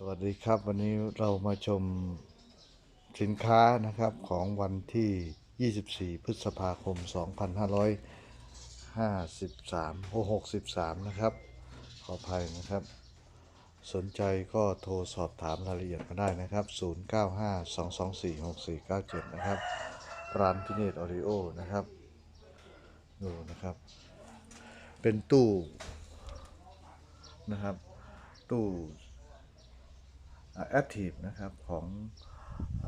สวัสดีครับวันนี้เรามาชมสินค้านะครับของวันที่ 24 พฤษภาคม 2553โอ้63 นะครับ ขออภัยนะครับ สนใจก็โทรสอบถามรายละเอียดมาได้นะครับ 0952246497 นะครับ ร้านพิเนตออริโอนะครับ ดูนะครับ เป็นตู้นะครับ ตู้ แอคทีฟนะครับของอ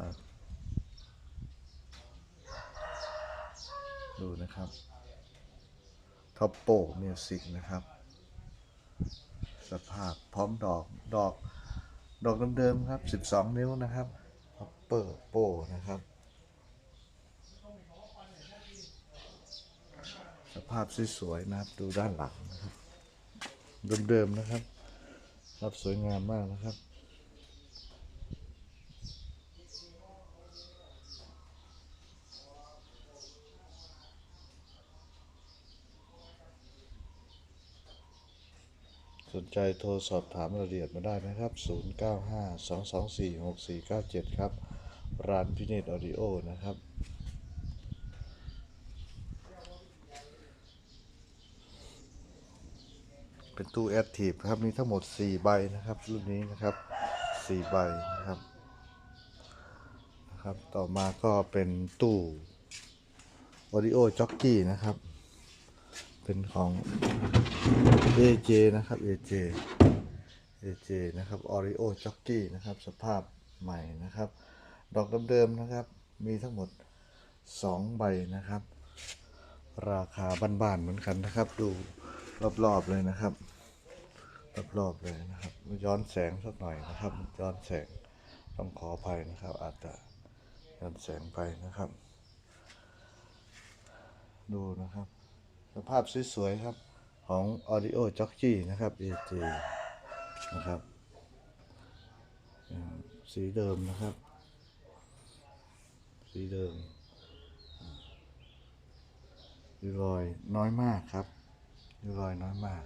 ดูนะครับท็อปโปมิวสิกนะครับ สภาพพร้อมดอกดอกดอกเดิมๆครับ 12 นิ้วนะครับท็อปเปอร์โปนะครับ สภาพสวยๆนะครับ ดูด้านหลังนะครับ เดิมๆนะครับ รับสวยงามมากนะครับ ใจโทรสอบถามรายละเอียดมาได้นะครับ 0952246497 ครับ ร้านพิเนตออดิโอนะครับเป็นตู้แอคทีฟครับมีทั้งหมด 4 ใบนะครับรุ่นนี้นะครับ 4 ใบนะครับนะครับ ต่อมาก็เป็นตู้ Audio Jockey นะครับ เป็นของ AJ นะครับ AJ AJ นะครับ Oreo Jockey นะครับ สภาพใหม่นะครับ ดอกเดิมๆนะครับ มีทั้งหมด 2 ใบนะครับ ราคาบ้านๆเหมือนกันนะครับ ดูรอบๆเลยนะครับ รอบๆเลยนะครับ ย้อนแสงสักหน่อยนะครับ ย้อนแสงต้องขออภัยนะครับ อาจจะย้อนแสงไปนะครับ ดูนะครับ สภาพสวยๆครับของ Audio Jockey นะครับ AJ นะครับ สีเดิมนะครับ สีเดิมริรอยน้อยมากครับริรอยน้อยมาก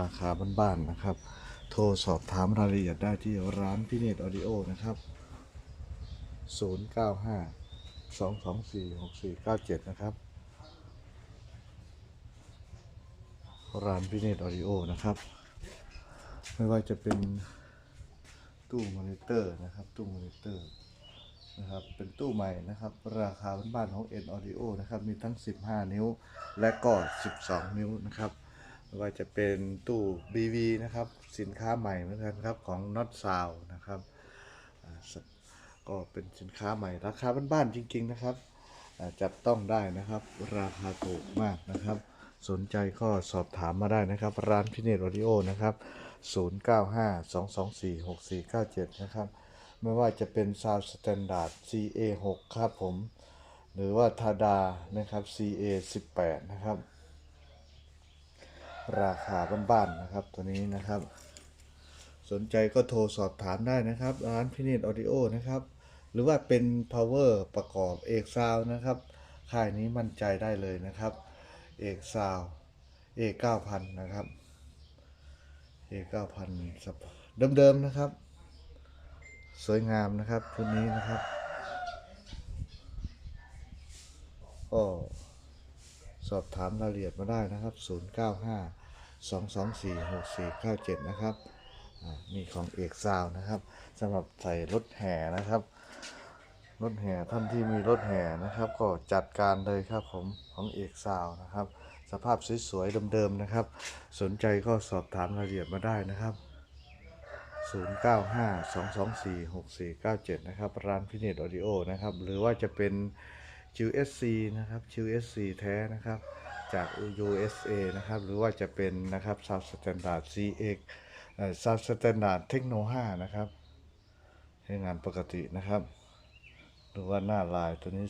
ราคาบ้านๆนะครับ โทรสอบถามรายละเอียดได้ที่ร้านพิเนตออดิโอนะครับ 095 224 6497 นะครับ ร้านพิเนตออดิโอนะครับ ไม่ว่าจะเป็นตู้มอนิเตอร์นะครับ ตู้มอนิเตอร์นะครับ เป็นตู้ใหม่นะครับ ราคาบ้านๆของ N Audio นะครับ มีทั้ง 15 นิ้วและก็ 12 นิ้วนะครับ ไม่ว่าจะเป็นตู้ BV นะครับ สินค้าใหม่เหมือนกันครับของ Not Sound นะครับ ก็เป็นสินค้าใหม่ราคาบ้านๆจริง ๆ นะครับจับต้องได้นะครับ ราคาถูกมากนะครับ สนใจก็สอบถามมาได้นะครับ ร้านพิเนตออดิโอนะครับ 0952246497 นะครับ ไม่ว่าจะเป็น Sound Standard CA6 ครับผม หรือว่าทาดานะครับ CA18 นะครับ ราคาบ้านๆนะครับตัวนี้นะครับ สนใจก็โทรสอบถามได้นะครับ ร้านพิเนตออดิโอนะครับ หรือว่าเป็น power ประกอบเอกซาวนะครับค่ายนี้มั่นใจได้เลยนะครับ เอกซาวเอ9,000นนะครับเอ9,000สับเดิมๆนะครับ สวยงามนะครับชุดนี้นะครับก็สอบถามรายละเอียดมาได้นะครับ 095 224 6497 นะครับอ่านี่ของเอกซาวนะครับสำหรับใส่รถแห่นะครับ รถแห่ท่านที่มีรถแห่นะครับ ก็จัดการเลยครับผมของเอกซาวนะครับ สภาพสวยๆเดิมๆนะครับ สนใจก็สอบถามรายละเอียดมาได้นะครับ 0952246497 นะครับ ร้านพิเนตออดิโอนะครับ หรือว่าจะเป็น QSC นะครับ QSC แท้นะครับ จาก USA นะครับ หรือว่าจะเป็นนะครับ Sound Standard CX เอ่อ Sound Standard Techno 5 นะครับ ใช้งานปกตินะครับ หรือว่าหน้าลายตัวนี้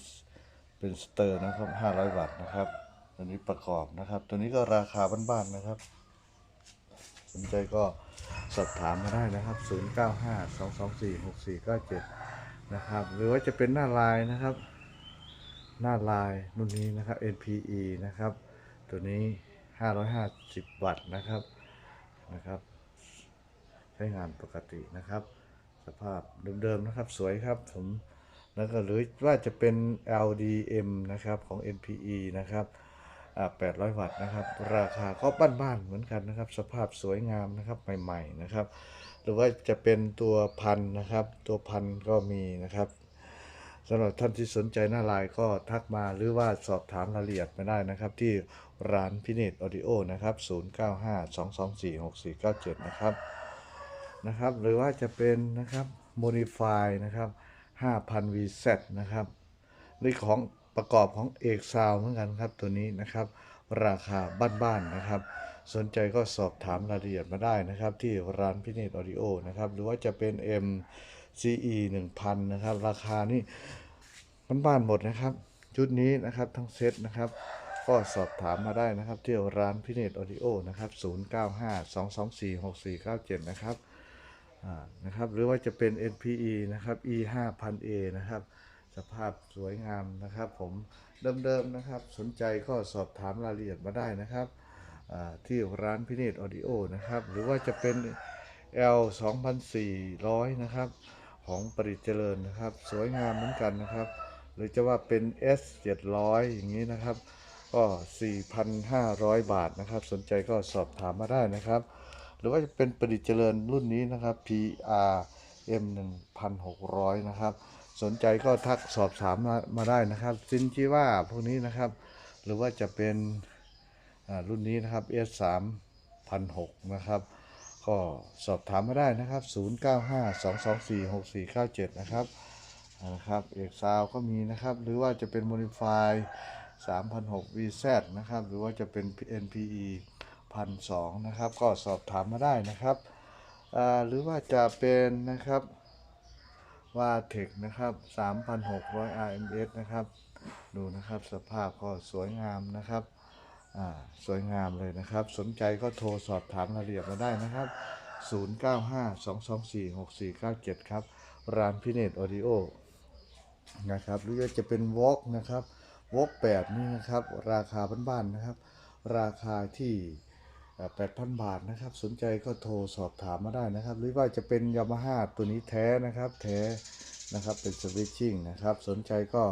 เป็นสเตอร์นะครับ 500 วัตต์นะครับ ตัวนี้ประกอบนะครับ ตัวนี้ก็ราคาบ้านๆนะครับ สนใจก็สอบถามมาได้นะครับ 0952246497 นะครับ หรือว่าจะเป็นหน้าลายนะครับ หน้าลายรุ่นนี้นะครับ NPE นะครับ ตัวนี้ 550 วัตต์นะครับนะครับ ใช้ช้งานปกตินะครับ สภาพเดิมๆนะครับ สวยครับผม แล้วก็หรือว่าจะเป็น LDM นะครับของ NPE นะครับ800 วัตต์นะครับ ราคาก็บ้านๆเหมือนกันนะครับ สภาพสวยงามนะครับใหม่ๆนะครับ หรือว่าจะเป็นตัวพันนะครับ ตัวพันก็มีนะครับสำหรับท่านที่สนใจหน้าลน์ก็ทักมาหรือว่าสอบถามรายละเอียดมาได้นะครับ ที่ร้านพิเนตออดิโอนะครับ 0952246497 นะครับนะครับ หรือว่าจะเป็นนะครับ modify นะครับ 5,000 VZ นะครับนี่ของประกอบของเอกซาวเหมือนกันครับตัวนี้นะครับ ราคาบ้านๆนะครับ สนใจก็สอบถามรายละเอียดมาได้นะครับ ที่ร้านพิเนตออดิโอนะครับ หรือว่าจะเป็น MCE 1000 นะครับ ราคานี่บ้านๆหมดนะครับ ชุดนี้นะครับทั้งเซตนะครับก็สอบถามมาได้นะครับ ที่ร้านพิเนตออดิโอนะครับ 0952246497 นะครับ นะครับ หรือว่าจะเป็น NPE นะครับ E 5 0 0 0 A นะครับ สภาพสวยงามนะครับ ผมเดิมๆนะครับ สนใจก็สอบถามรายละเอียดมาได้นะครับที่ร้านพิเนตออดิโอนะครับ หรือว่าจะเป็น L 2400 นะครับ ของปริเจริญนะครับ สวยงามเหมือนกันนะครับ หรือจะว่าเป็น S 700 อย่างนี้นะครับ ก็ 4,500 บาทนะครับ สนใจก็สอบถามมาได้นะครับ หรือว่าจะเป็นประดิษฐ์เจริญรุ่นนี้นะครับ PR M 1600 นะครับ สนใจก็ทักสอบถามมามาได้นะครับซินจิว่าพวกนี้นะครับ หรือว่าจะเป็นรุ่นนี้นะครับ S 3 0 0นะครับ ก็สอบถามมาได้นะครับ 0952246497 นะครับอ่านะครับเอกซาวก็มีนะครับ หรือว่าจะเป็น Modify 3006 VZ นะครับ หรือว่าจะเป็น NPE พันสองนะครับ ก็สอบถามมาได้นะครับ หรือว่าจะเป็นนะครับว่าเทคนะครับ3,600 RMS นะครับ ดูนะครับสภาพก็สวยงามนะครับสวยงามเลยนะครับ สนใจก็โทรสอบถามรายละเอียดมาได้นะครับ 0952246497 ครับ ร้านพิเนตออดิโอนะครับ หรือว่าจะเป็นวอล์กนะครับวอล์ก8นี่นะครับ ราคาบ้านๆนะครับ ราคาที่ 8,000 บาทนะครับ สนใจก็โทรสอบถามมาได้นะครับ หรือว่าจะเป็นยามาฮ่าตัวนี้แท้นะครับ แท้นะครับเป็นสวิตชิ่งนะครับ สนใจก็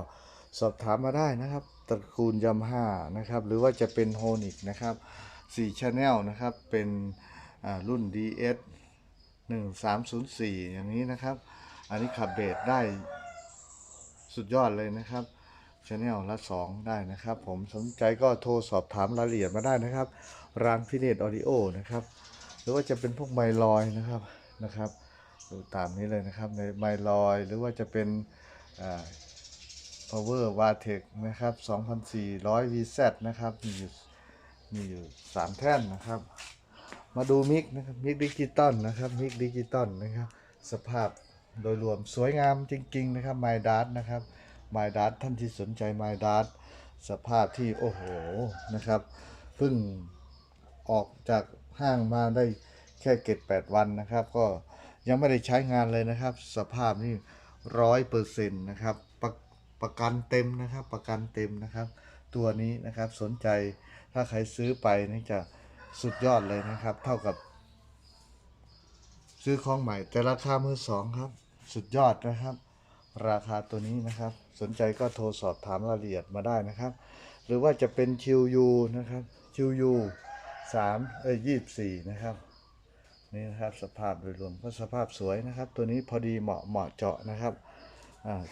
สอบถามมาได้นะครับ ตระกูลยามาฮ่านะครับ หรือว่าจะเป็นโฮนิกนะครับ4 Channel นะครับ เป็นรุ่น DS 1304 อย่างนี้นะครับ อันนี้ขับเบสได้สุดยอดเลยนะครับ ชแนลละ 2 ได้นะครับ ผมสนใจก็โทรสอบถามรายละเอียดมาได้นะครับร้านพิเนตออดิโอนะครับ หรือว่าจะเป็นพวกไมลอยนะครับนะครับดูตามนี้เลยนะครับในไมลอยหรือว่าจะเป็นอ่า power v a t e c นะครับ 2,400 VZ นะครับมีอยู่มีอยู่ 3 แท่นนะครับ มาดูมิกนะครับมิกดิจิตอลนะครับมิกดิจิตอลนะครับ สภาพโดยรวมสวยงามจริง ๆ นะครับ My d a r t นะครับ My d a r t ท่านที่สนใจ My d a r t สภาพที่โอ้โหนะครับเพิ่งออกจากห้างมาได้แค่เก็ดแปดวันนะครับ ก็ยังไม่ได้ใช้งานเลยนะครับ สภาพนี่ร้อยเปอร์เซ็นต์นะครับประประกันเต็มนะครับ ประกันเต็มนะครับ ตัวนี้นะครับสนใจถ้าใครซื้อไปนี่จะสุดยอดเลยนะครับ เท่ากับ ซื้อของใหม่แต่ราคามือสองครับ สุดยอดนะครับ ราคาตัวนี้นะครับ สนใจก็โทรสอบถามรายละเอียดมาได้นะครับ หรือว่าจะเป็น QU นะครับ QU 3เอ้ย24 นะครับ นี่นะครับสภาพโดยรวมก็สภาพสวยนะครับ ตัวนี้พอดีเหมาะเหมาะเจาะนะครับอ่า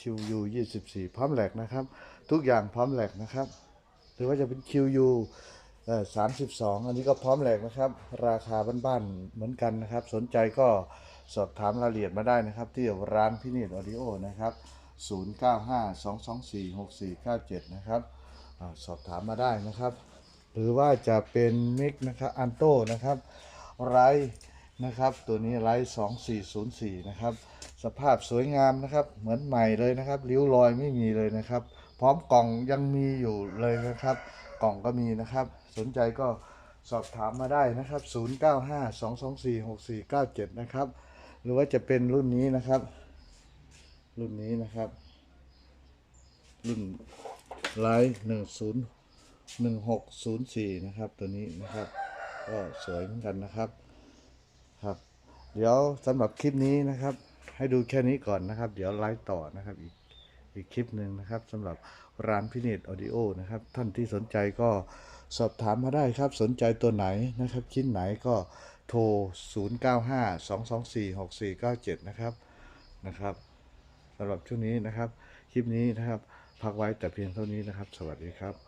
QU 24 พร้อมแหลกนะครับ ทุกอย่างพร้อมแหลกนะครับ หรือว่าจะเป็น QU เอ่อ32 อันนี้ก็พร้อมแหลกนะครับ ราคาบ้านๆเหมือนกันนะครับ สนใจก็ สอบถามรายละเอียดมาได้นะครับ ที่ร้านพินิจออดิโอนะครับ 0952246497 นะครับอสอบถามมาได้นะครับ หรือว่าจะเป็นมิกนะครับอันโตนะครับไรนะครับ ตัวนี้ไร2404 นะครับ สภาพสวยงามนะครับ เหมือนใหม่เลยนะครับริ้วรอยไม่มีเลยนะครับ พร้อมกล่องยังมีอยู่เลยนะครับ กล่องก็มีนะครับ สนใจก็สอบถามมาได้นะครับ 0952246497 นะครับ หรือว่าจะเป็นรุ่นนี้นะครับ รุ่นนี้นะครับ รุ่นไลท์หนึ่งศูนย์หนึ่งหกศูนย์สี่นะครับ ตัวนี้นะครับ ก็สวยเหมือนกันนะครับครับ เดี๋ยวสำหรับคลิปนี้นะครับ ให้ดูแค่นี้ก่อนนะครับ เดี๋ยวไลฟ์ต่อนะครับอีกอีกคลิปหนึ่งนะครับสำหรับร้านพิเนตออดิโอนะครับ ท่านที่สนใจก็สอบถามมาได้ครับ สนใจตัวไหนนะครับ ชิ้นไหนก็ โทร 0952246497 นะครับนะครับสำหรับช่วงนี้นะครับ คลิปนี้นะครับ พักไว้แต่เพียงเท่านี้นะครับ สวัสดีครับ